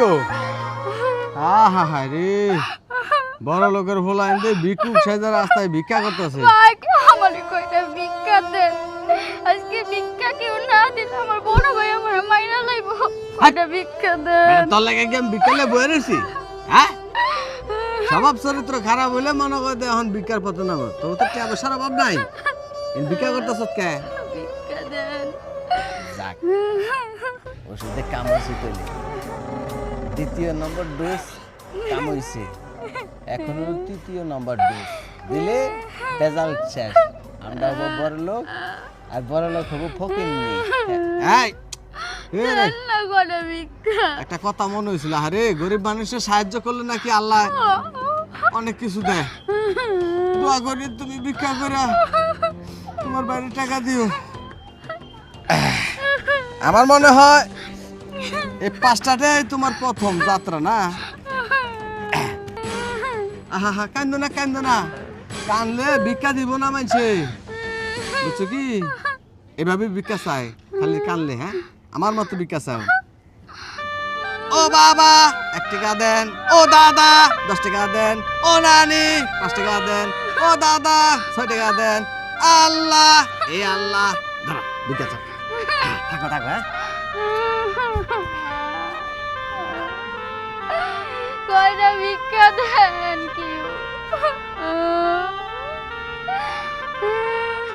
গো। আহা হা রে। বড় লোকের ভোলা ভিক্ষুক সাজা রাস্তায় ভিক্ষা করতেছে। আমার কইটা ভিক্ষা দেন। আজকে ভিক্ষা কেউ না দিলে আমার বড় ভাই আমার মাইনা লাইব। কইটা ভিক্ষা দেন। তোর লাগে কি আমি বিকালে রয়েছি হ্যাঁ? স্বভাব চরিত্র খারাপ হইলে মনে করে দে এখন ভিক্ষার পথে নামো তো তো কে অবসর অভাব নাই। ভিক্ষা করতেছ কে? যাক ওষুধে কাম হয়েছে পেলে দ্বিতীয় নম্বর ডোজ কাম হয়েছে এখন হলো তৃতীয় নম্বর ডোজ। দিলে রেজাল্ট শেষ। আমরা হব বড় লোক আর বড় লোক হব ফকির নেই ভিক্ষা। একটা কথা মনে হয়েছিল আরে গরিব মানুষের সাহায্য করলে নাকি আল্লাহ অনেক কিছু দেয়। দোয়া করি তুমি ভিক্ষা করে তোমার বাড়ি টাকা দিও। আমার মনে হয় এই পাঁচটাটাই তোমার প্রথম যাত্রা না? আহা হা কান্দ না কান্দ না। কানলে ভিক্ষা দিব না মানছে বুঝছ কি? এভাবে ভিক্ষা চাই খালি কানলে হ্যাঁ? আমার মতো ভিক্ষা চাও। ও বাবা এক টাকা দেন। ও দাদা দশ টাকা দেন। ও নানি পাঁচ টাকা দেন। ও দাদা ছয় টাকা দেন। আল্লাহ। এ আল্লাহ। দাঁড়া ভিক্ষা চাও থাকো থাকো হ্যাঁ।